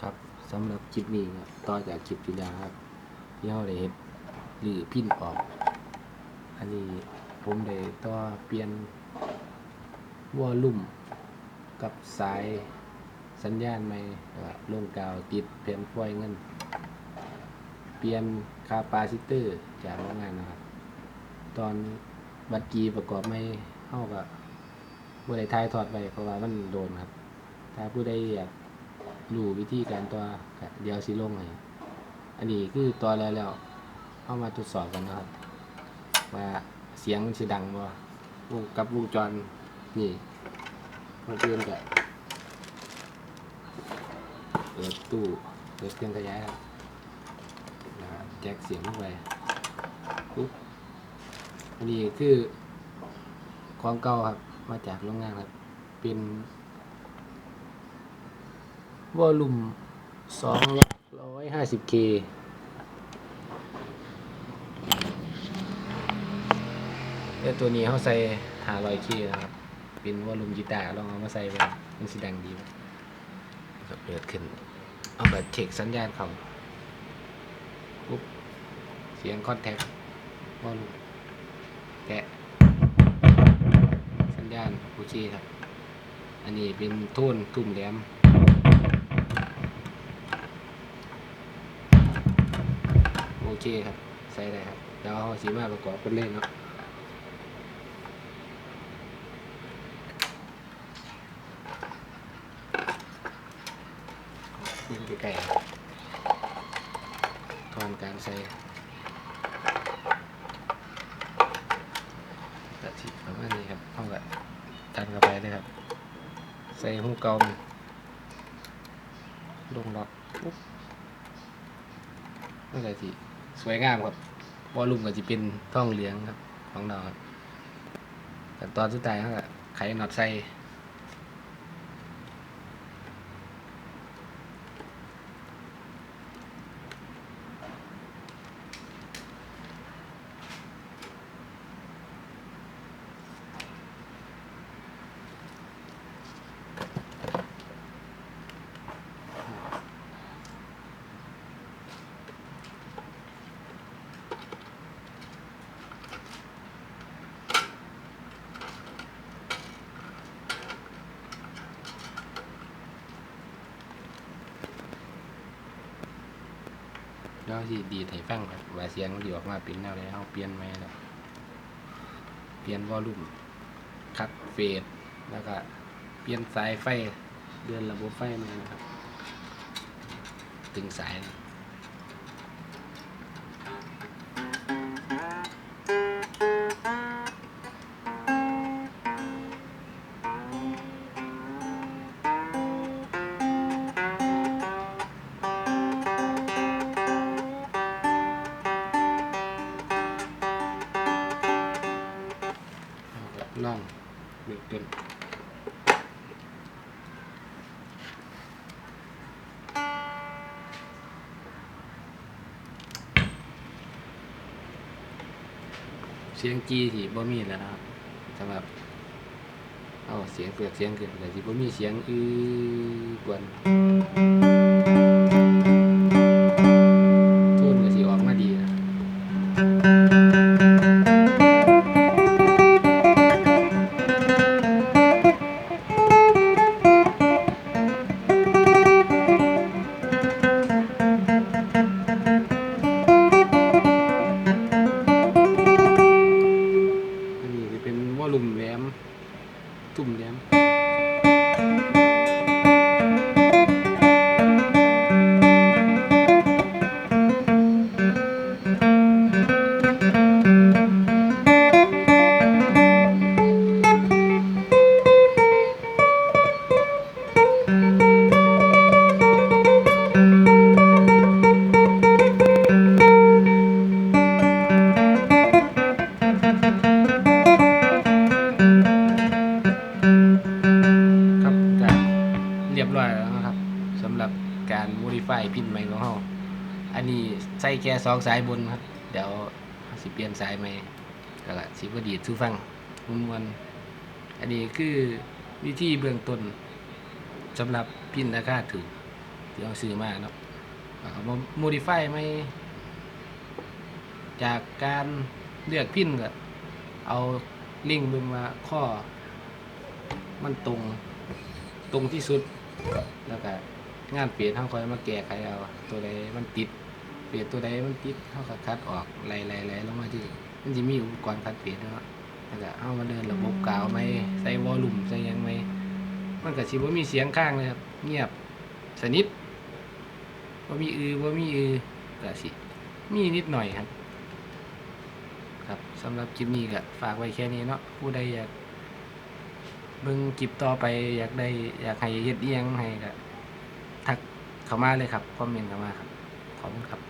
ครับสำหรับคลิปนี้ครับต่อจากคลิปที่แล้วครับที่เราได้เฮ็ดหรือพินออก อันนี้ผมได้ต่อเปลี่ยนวอลลุ่มกับสายสัญญาณใหม่ลงกาวติดแผ่นฟอยเงิน เปลี่ยนคาปาซิเตอร์จากโรงงานนะครับ ตอนบัตรกีประกอบไม่เข้ากับผู้ใดทายถอดไปเพราะว่ามันโดนครับ ถ้าผู้ใดอยาก รู้วิธีการตัวเดี๋ยวสิลงให้อันนี้คือตัวแล้วแล้วเอามาทดสอบกันนะครับ ว่าเสียงมันสิดังบ่วงกับวงจรนี่คนอื่นก็เปิดตู้เปิดเครื่องขยายครับแล้วก็แจ็คเสียงเข้าไปปุ๊บอันนี้คือของเก่าครับมาจากโรงงานครับเป็น วอลลุ่ม 250K แล้วตัวนี้เขาใส่ 500K นะครับ เป็นวอลลุ่มกีตาร์ลองเอามาใส่ไปมันสิดังดีไหมก็เปิดขึ้น เอาแบบเช็คสัญญาณเขาปุ๊บ เสียงคอนแทค วอลลุ่ม แตะ สัญญาณโอเคครับ อันนี้เป็นโทนตุ่มแหลม โอ เคครับ ใส่ได้ครับเดี๋ยวเอาสีมาประกอบเป็นเล่นเนาะยิงไกลๆครับทอนการใส่ตัดที่ประมาณนี้ครับเอาแบบดันเข้าไปเลยครับ ใส่หูเกามันลงล็อกปุ๊บนั่นแหละ สวยงามครับวอลลุ่มก็จะเป็นท่องเหลืองครับของเราครับแต่ตอนสุดท้ายเขาก็ไขน็อตใส่ แล้วที่ดีไทยฟังครับว่าเสียงมันดีออกมาเป็นแนวใดเขาเปลี่ยนไหมแล้วเปลี่ยนวอลลุ่มคัดเฟดแล้วก็เปลี่ยนสายไฟ เดินระบบไฟมานะครับ ถึงสายนะ เสียงจีที่บ่มีแล้วนะครับสำหรับเอาเสียงเปลือกเสียงเกิดแต่ที่บ่มีเสียงอือกวนโทนก็สิออกมาดีนะ สำหรับการ modify พินใหม่ของเราอันนี้ใส่แค่สองสายบนครับ เดี๋ยวสิเปลี่ยนสายใหม่ก็ละสิบดีดสู้ฟังมวนอันนี้คือวิธีเบื้องต้นสำหรับพินราคาถูกที่เอาซื้อมาเนาะแล้วก็มาโมดิฟายไม่จากการเลือกพินก็เอาลิงก์เบิ่งว่าข้อ มันตรงตรงที่สุดแล้วก็ งานเปลี่ยนเท่าคอยมาแก้ไขเอาตัวใดมันติด เปลี่ยนตัวใดมันติดเท่ากับคัดออกไล่ไล่ไล่ลงมาที่มันจะมีอุปกรณ์คัดเปลี่ยนเนาะแล้วก็เอามาเดินระบบกาวไหมใส่วอลลุ่มใส่ยังไหมมันก็สิบ่ามีเสียงข้างเลยครับเงียบสนิทว่ามีอือว่ามีอือก็สิมีนิดหน่อยครับ ครับสำหรับคลิปนี้ก็ฝากไว้แค่นี้เนาะผู้ใดอยากเบิ่งคลิปต่อไปอยากได้อยากให้เฮ็ดเอียงให้ก็ เข้ามาเลยครับคอมเมนต์เข้ามาครับขอบคุณครับ